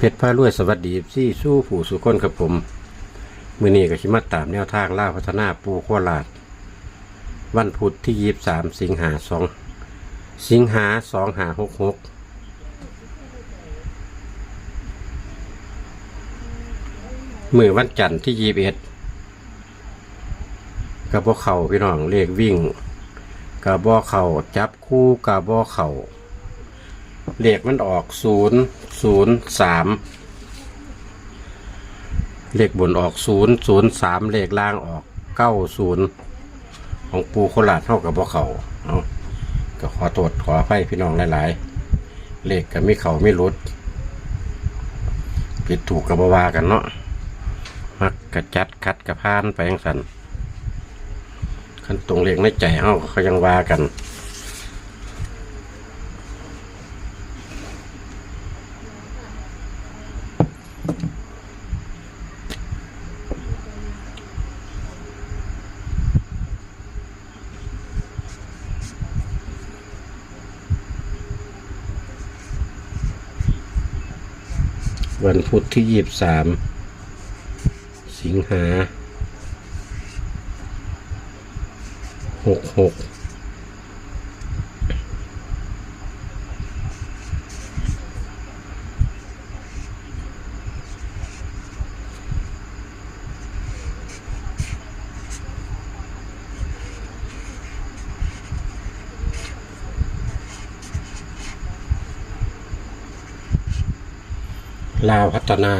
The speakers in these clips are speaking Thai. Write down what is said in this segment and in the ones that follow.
เพชรพารวยสวัสดีซี่สู้ผู้สุคนครับผมมือนี้ก็ชิมาตามแนวทางล่าพัฒนาปูโคราช วันพุธที่ยี่สามสิงหาสองสิงหาสองหาหกหกมือวันจันทร์ที่ยีบเอ็ดกับบ่เข่าพี่น้องเลขวิ่งกับบ่เข่าจับคู่กับบ่เข่า เลขมันออกศูนย์ศูนย์สามเลขบนออกศูนย์ศูนย์สามเลขล่างออกเก้าศูนย์ของปูโคราชเท่ากับพวกเขาเอาก็ขอโทษขออภัยพี่น้องหลาย ๆ เลขก็ไม่เขาไม่รุดผิดถูกกับบวากันเนาะมักกระจัดคัดกระพานไปยังสันขั้นตรงเลขในใจเฮาเขายังวากัน วันพุธที่ยี่บสามสิงหาหกหก ลาวพัฒนา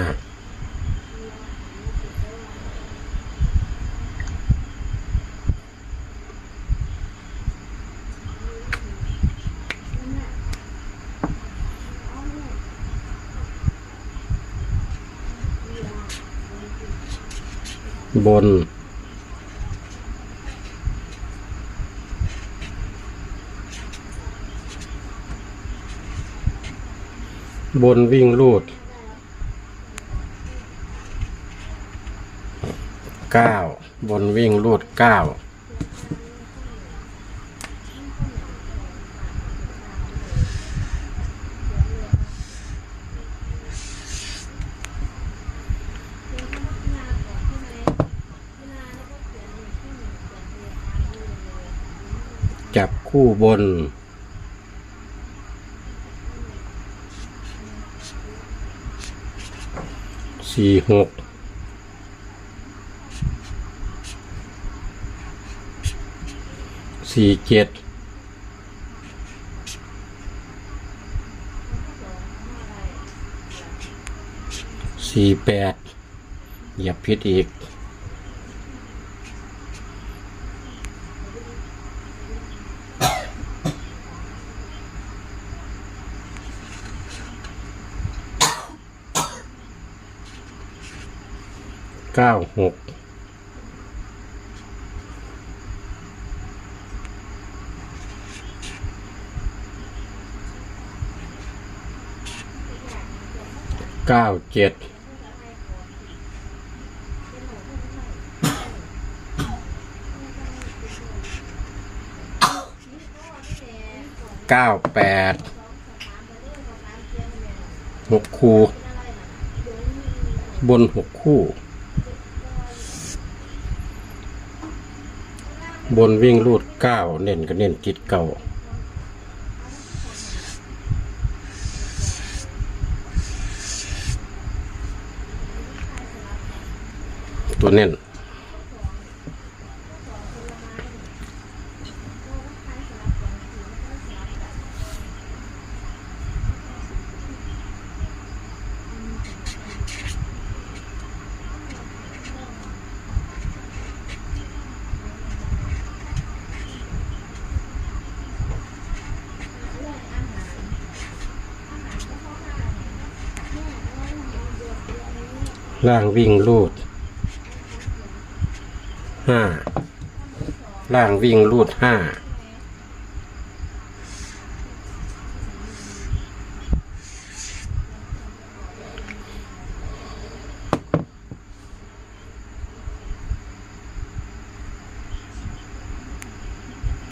บนบนวิ่งลูด เก้าบนวิ่งลูดเก้าจับคู่บนสี่หก สี่เจ็ดสี่แปดอย่าพิดอีกเก้าหก เก้าเจ็ดเก้าแปดหกคู่ บนหกคู่ บนวิ่งรูดเก้าเน้นก็เน้นจิตเก่า ตัวเน้นล่างวิ่งรูด ห้าล่างวิ่งรูดห้า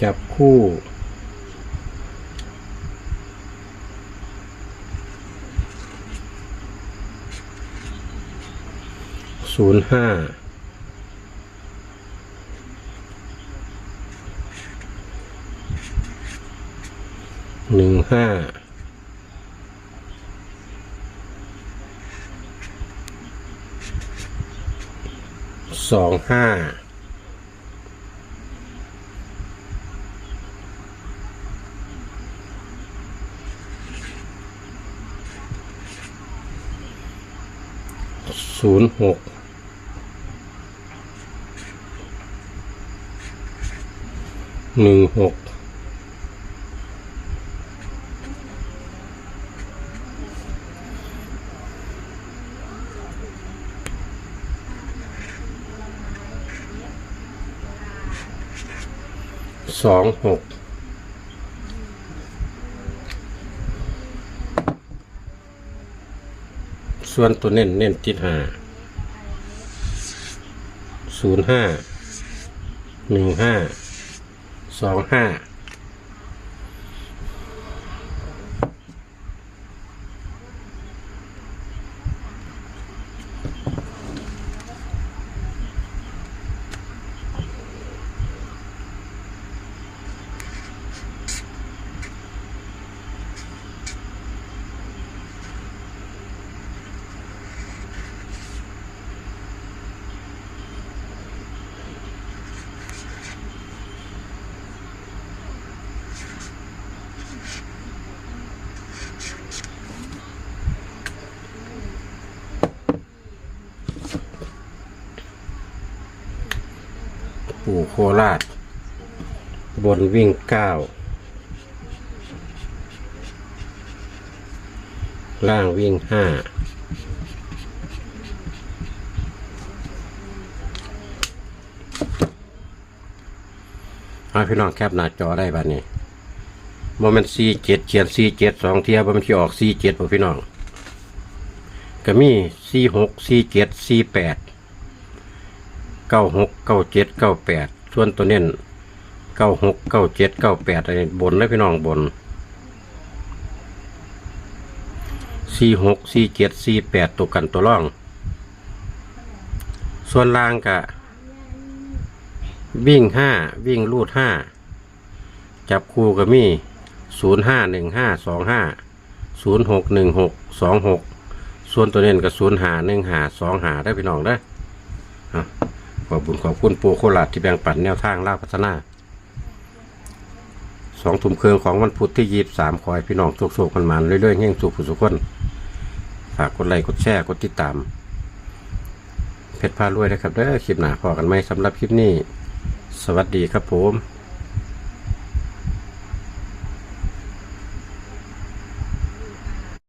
จับคู่ศูนย์ห้า หนึ่งห้าสองห้าศูนย์หกหนึ่งหก สองหกส่วนตัวเน้นเน้นติดห้าศูนย์ห้าหนึ่งห้าสองห้า ปู่โคราช บนวิ่งเก้าล่างวิ่งห้าให้พี่น้องแคปหน้าจอได้บ้านี้โมเมนต์ซีเจ็ดเขียนซีเจ็ดสองเทียบมันที่ออกซีเจ็ดพี่น้อง ก็มีซีหกซีเจ็ดซีแปด เก้าหกเก้าเจ็ดเก้าแปดส่วนตัวเน้นเก้าหกเก้าเจ็ดเก้าแปดอะไรบนแล้พี่น้องบนสี่หกสี่เจ็ดสี่แปดตัวกันตัวร่อง ส่วนล่างกะ วิ่งห้าวิ่งลูดห้าจับคู่ก็มีศูนย์ห้าหนึ่งห้าสองห้าศูนย์หกหนึ่งหกสองหกส่วนตัวเน้นก็ศูนย์หาหนึ่งหาสองหาได้พี่น้องได้อ ขอบุญขอบคุณปูโคราชที่แบ่งปันแนวทางล่าพัฒนาสองถุมเครืองของวันพุธที่ยีบสามคอยพี่น้องโชคๆกันมันเรื่อยๆเงี้ยงสุขผู้สุขคนฝากกดไลค์กดแชร์กดติดตาม เพชรพารวยนะครับเด้อคลิปหนาพอกันไหมสำหรับคลิปนี้ สวัสดีครับผม